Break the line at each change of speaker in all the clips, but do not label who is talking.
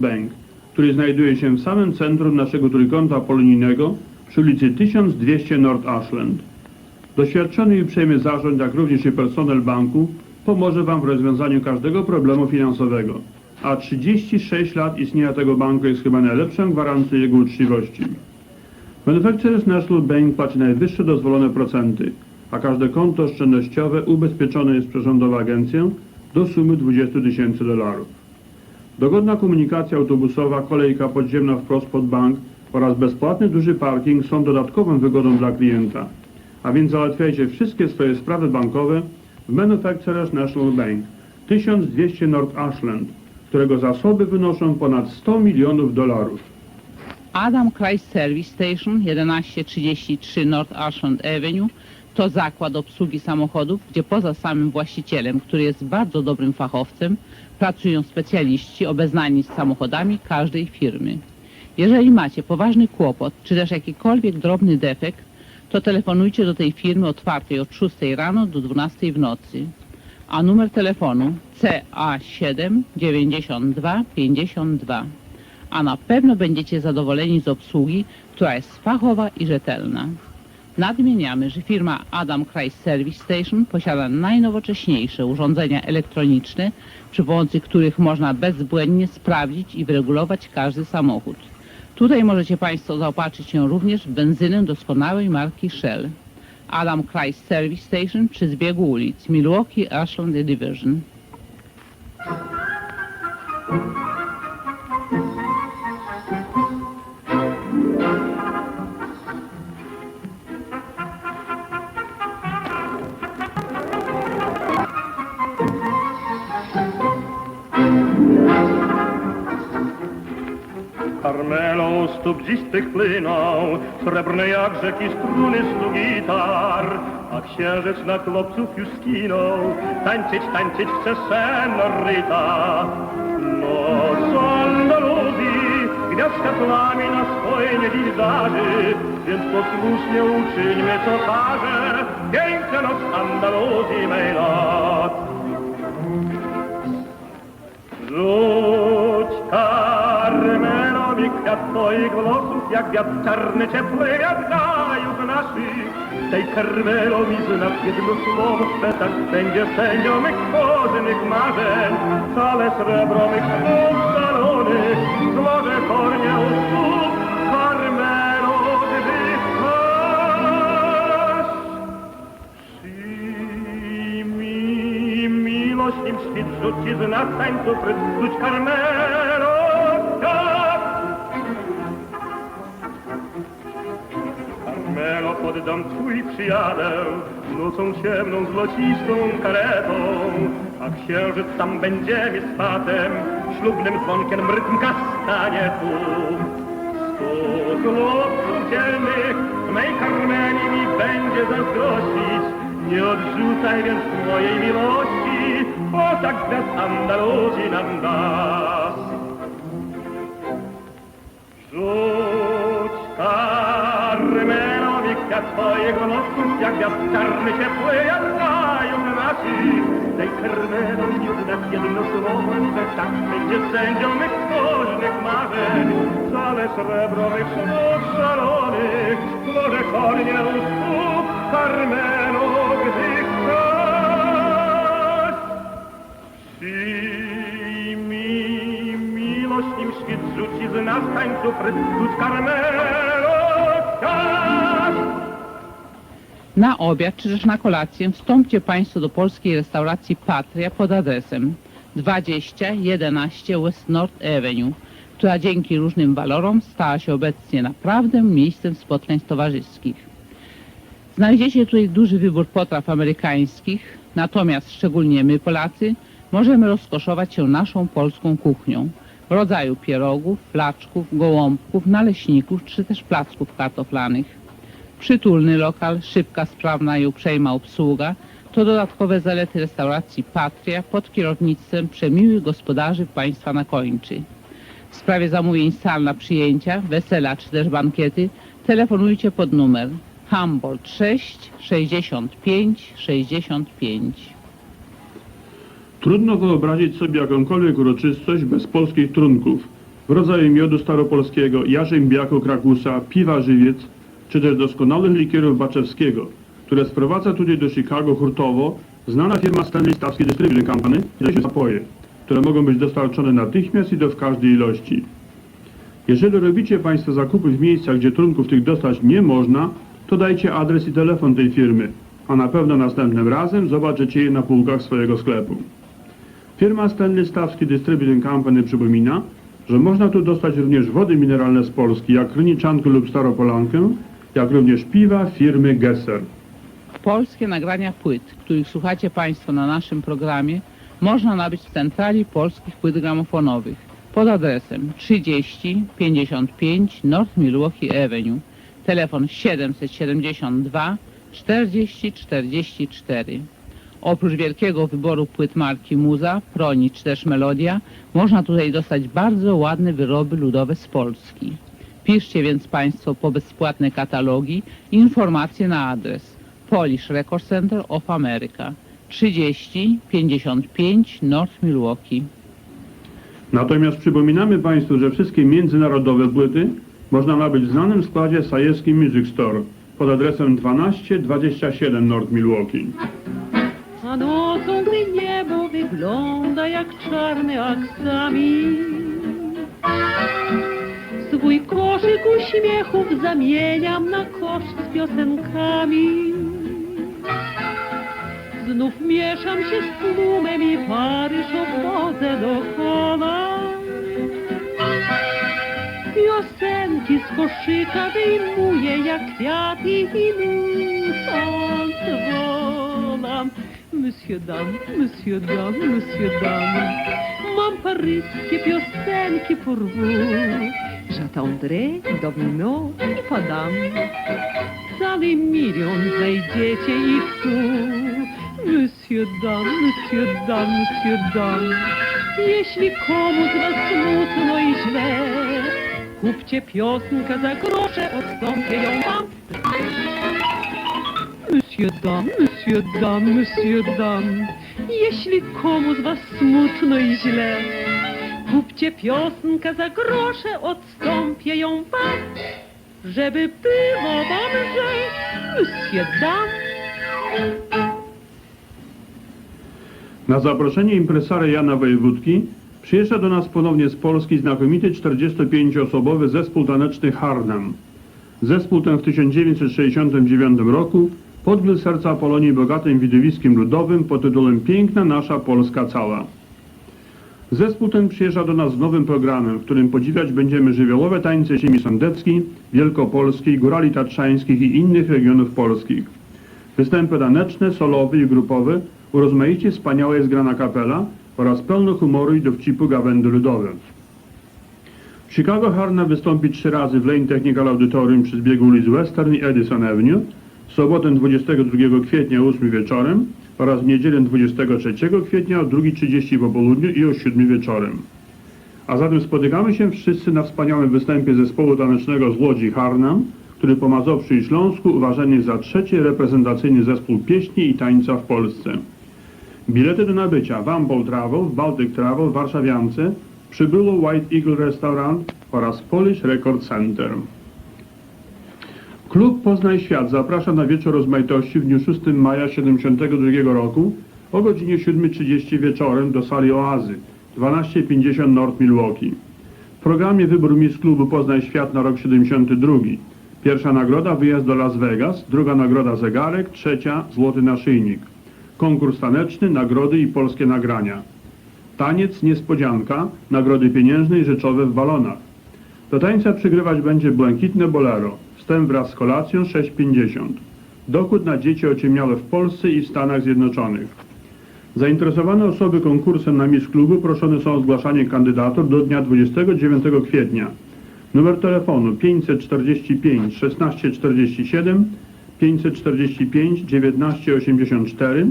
Bank, który znajduje się w samym centrum naszego trójkąta polonijnego przy ulicy 1200 North Ashland. Doświadczony i uprzejmy zarząd, jak również i personel banku pomoże Wam w rozwiązaniu każdego problemu finansowego, a 36 lat istnienia tego banku jest chyba najlepszą gwarancją jego uczciwości. Manufacturers National Bank płaci najwyższe dozwolone procenty, a każde konto oszczędnościowe ubezpieczone jest przez rządową agencję do sumy 20 tysięcy dolarów. Dogodna komunikacja autobusowa, kolejka podziemna wprost pod bank oraz bezpłatny duży parking są dodatkową wygodą dla klienta. A więc załatwiajcie wszystkie swoje sprawy bankowe w Manufacturers National Bank 1200 North Ashland, którego zasoby wynoszą ponad 100 milionów dolarów.
Adam Christ Service Station 1133 North Ashland Avenue to zakład obsługi samochodów, gdzie poza samym właścicielem, który jest bardzo dobrym fachowcem, pracują specjaliści obeznani z samochodami każdej firmy. Jeżeli macie poważny kłopot, czy też jakikolwiek drobny defekt, to telefonujcie do tej firmy otwartej od 6 rano do 12 w nocy. A numer telefonu CA7 92 52 a na pewno będziecie zadowoleni z obsługi, która jest fachowa i rzetelna. Nadmieniamy, że firma Adam Christ Service Station posiada najnowocześniejsze urządzenia elektroniczne, przy pomocy których można bezbłędnie sprawdzić i wyregulować każdy samochód. Tutaj możecie Państwo zaopatrzyć się również w benzynę doskonałej marki Shell. Adam Christ Service Station przy zbiegu ulic Milwaukee Ashland Division.
Karmelą stóp dzistych płyną, srebrne jak rzeki struny stu gitar, a księżyc na chłopców już skinął, tańczyć, tańczyć chce senorita. Noc Andaluzji, gwiazdka plami na swojej niedziś zaży, więc posłusznie uczyńmy co każe, piękna noc Andaluzji mej lat. Rzuć Carmelo mi kwiat twoich włosów, jak wiatr czarny, ciepły, jak gajów naszych. Tej Carmelo mi znasz jedno słowo, tak będzie sędzią mych pożnych marzeń. Całe srebro mych snów szalonych, złożę kornie u stóp, Carmelo, gdy masz. Przyjmij miłość im świt rzuci z tańców rzuć Carmelo pod twój przyjadę nocą ciemną złocistą karetą. A księżyc tam będzie mi swatem ślubnym dzwonkiem rytm kastanietu Sto chłopców dzielnych mej Carmeli mi będzie zazdrościć. Nie odrzucaj więc mojej miłości, bo tak gwiazd Andaluzji nam da. Twojego nosów, jak wiatr czarny, ciepły, jak raju naszych. Tej mi znak jedno słowo, że tak będzie sędzią mych spożnych marzeń. Całe srebro mych snów szalonych, może kornie u stóp Carmelo, gdy chcesz. Przyjmij miłość im świt rzuci z nas tańców Carmelo, tak.
Na obiad czy też na kolację wstąpcie Państwo do polskiej restauracji Patria pod adresem 2011 West North Avenue, która dzięki różnym walorom stała się obecnie naprawdę miejscem spotkań towarzyskich. Znajdziecie tutaj duży wybór potraw amerykańskich, natomiast szczególnie my Polacy możemy rozkoszować się naszą polską kuchnią w rodzaju pierogów, flaczków, gołąbków, naleśników czy też placków kartoflanych. Przytulny lokal, szybka, sprawna i uprzejma obsługa to dodatkowe zalety restauracji Patria pod kierownictwem przemiłych gospodarzy państwa na kończy. W sprawie zamówień sal na przyjęcia, wesela czy też bankiety telefonujcie pod numer Humboldt 6 65 65.
Trudno wyobrazić sobie jakąkolwiek uroczystość bez polskich trunków, w rodzaju miodu staropolskiego, jarzębiaku krakusa, piwa żywiec, czy też doskonałych likierów baczewskiego, które sprowadza tutaj do Chicago hurtowo znana firma Stanley Stawski Distribution Company i napoje, które mogą być dostarczone natychmiast i to w każdej ilości. Jeżeli robicie Państwo zakupy w miejscach, gdzie trunków tych dostać nie można, to dajcie adres i telefon tej firmy, a na pewno następnym razem zobaczycie je na półkach swojego sklepu. Firma Stanley Stawski Distributing Company przypomina, że można tu dostać również wody mineralne z Polski, jak Kryniczankę lub Staropolankę, jak również piwa firmy Gesser.
Polskie nagrania płyt, których słuchacie Państwo na naszym programie, można nabyć w centrali polskich płyt gramofonowych pod adresem 30 55 North Milwaukee Avenue, telefon 772 40 44. Oprócz wielkiego wyboru płyt marki Muza, Proni czy też Melodia, można tutaj dostać bardzo ładne wyroby ludowe z Polski. Piszcie więc Państwo po bezpłatne katalogi informacje na adres Polish Record Center of America 30 55 North Milwaukee.
Natomiast przypominamy Państwu, że wszystkie międzynarodowe płyty można nabyć w znanym składzie Sajewski Music Store pod adresem 1227 North Milwaukee.
A nocą, gdy niebo wygląda jak czarny aksamin Swój koszyk uśmiechów zamieniam na kosz z piosenkami. Znów mieszam się z tłumem i Paryż obchodzę dokoła. Piosenki z koszyka wyjmuję jak kwiaty i nucąc wolam Monsieur Dame, Monsieur Dame, Monsieur Dame Mam paryskie piosenki pour vous J'attendrai domino i padam. Cały milion znajdziecie ich tu. Monsieur Dame, Monsieur Dame, Monsieur Dame Jeśli komuś was smutno i źle Kupcie piosenkę za grosze, odstąpię ją wam. Monsieur Dame, Monsieur Dame, Monsieur Dame Jeśli komu z was smutno i źle Kupcie piosenkę za grosze, odstąpię ją wam Żeby było wam lżej Monsieur Dame
Na zaproszenie impresara Jana Wojewódki przyjeżdża do nas ponownie z Polski znakomity 45-osobowy zespół taneczny Harnam. Zespół ten w 1969 roku podbił serca Polonii bogatym widowiskiem ludowym pod tytułem Piękna nasza Polska cała. Zespół ten przyjeżdża do nas z nowym programem, w którym podziwiać będziemy żywiołowe tańce ziemi sądeckiej, wielkopolskiej, górali tatrzańskich i innych regionów polskich. Występy taneczne, solowe i grupowe, urozmaicie wspaniałe jest grana kapela oraz pełno humoru i dowcipu gawędy ludowe. Chicago Harna wystąpi trzy razy w Lane Technical Auditorium przy zbiegu ulic Western i Edison Avenue, w sobotę 22 kwietnia o 8 wieczorem oraz w niedzielę 23 kwietnia o 2.30 po południu i o 7 wieczorem. A zatem spotykamy się wszyscy na wspaniałym występie zespołu tanecznego z Łodzi Harnam, który po Mazowszu i Śląsku uważany za trzeci reprezentacyjny zespół pieśni i tańca w Polsce. Bilety do nabycia w Ample Travel, w Baltic Travel, w Warszawiance, przybyło White Eagle Restaurant oraz Polish Record Center. Klub Poznaj Świat zaprasza na wieczór rozmaitości w dniu 6 maja 1972 roku o godzinie 7.30 wieczorem do sali Oazy 1250 North Milwaukee. W programie wybór Miss Klubu Poznaj Świat na rok 72. Pierwsza nagroda wyjazd do Las Vegas, druga nagroda zegarek, trzecia złoty naszyjnik. Konkurs taneczny, nagrody i polskie nagrania. Taniec niespodzianka, nagrody pieniężne i rzeczowe w balonach. Do tańca przygrywać będzie błękitne bolero. Wstęp wraz z kolacją 6,50. Dochód na dzieci ociemniałe w Polsce i w Stanach Zjednoczonych. Zainteresowane osoby konkursem na Miss Klubu proszone są o zgłaszanie kandydatur do dnia 29 kwietnia. Numer telefonu 545 1647 545 1984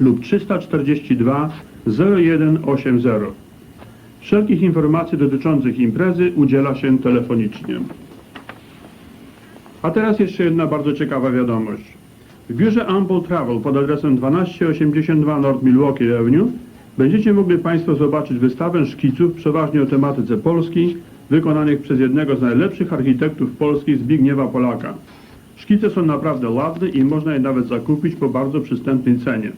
lub 342 0180. Wszelkich informacji dotyczących imprezy udziela się telefonicznie. A teraz jeszcze jedna bardzo ciekawa wiadomość. W biurze Ample Travel pod adresem 1282 North Milwaukee Avenue Będziecie mogli Państwo zobaczyć wystawę szkiców przeważnie o tematyce polskiej, wykonanych przez jednego z najlepszych architektów polskich Zbigniewa Polaka. Szkice są naprawdę ładne i można je nawet zakupić po bardzo przystępnej cenie.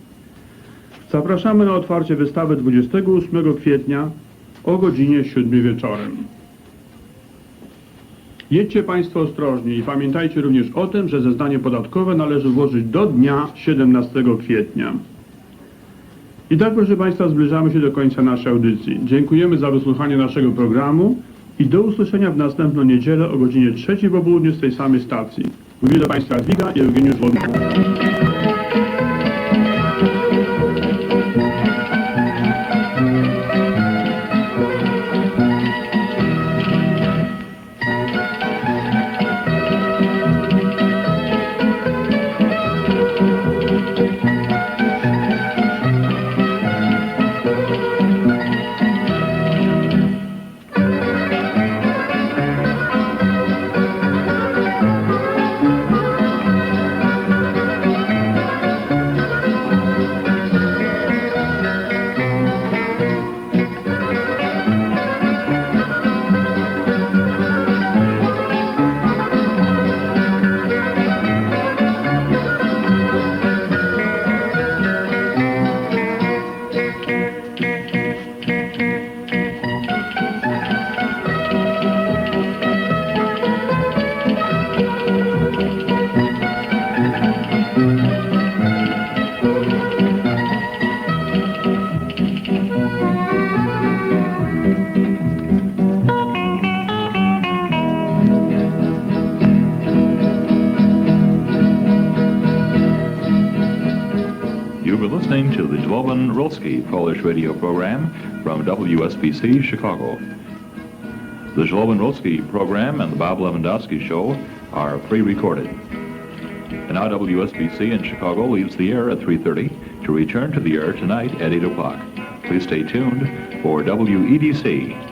Zapraszamy na otwarcie wystawy 28 kwietnia o godzinie 7 wieczorem. Jedźcie Państwo ostrożnie i pamiętajcie również o tym, że zeznanie podatkowe należy włożyć do dnia 17 kwietnia. I tak, proszę Państwa, zbliżamy się do końca naszej audycji. Dziękujemy za wysłuchanie naszego programu i do usłyszenia w następną niedzielę o godzinie 3 po południu z tej samej stacji. Mówię do Państwa Jadwiga i Eugeniusz Wodnik.
Dwoban Rolski Polish radio program from WSBC Chicago. The Dwoban Rolski program and the Bob Lewandowski show are pre-recorded. And now WSBC in Chicago leaves the air at 3.30 to return to the air tonight at 8 o'clock. Please stay tuned for WEDC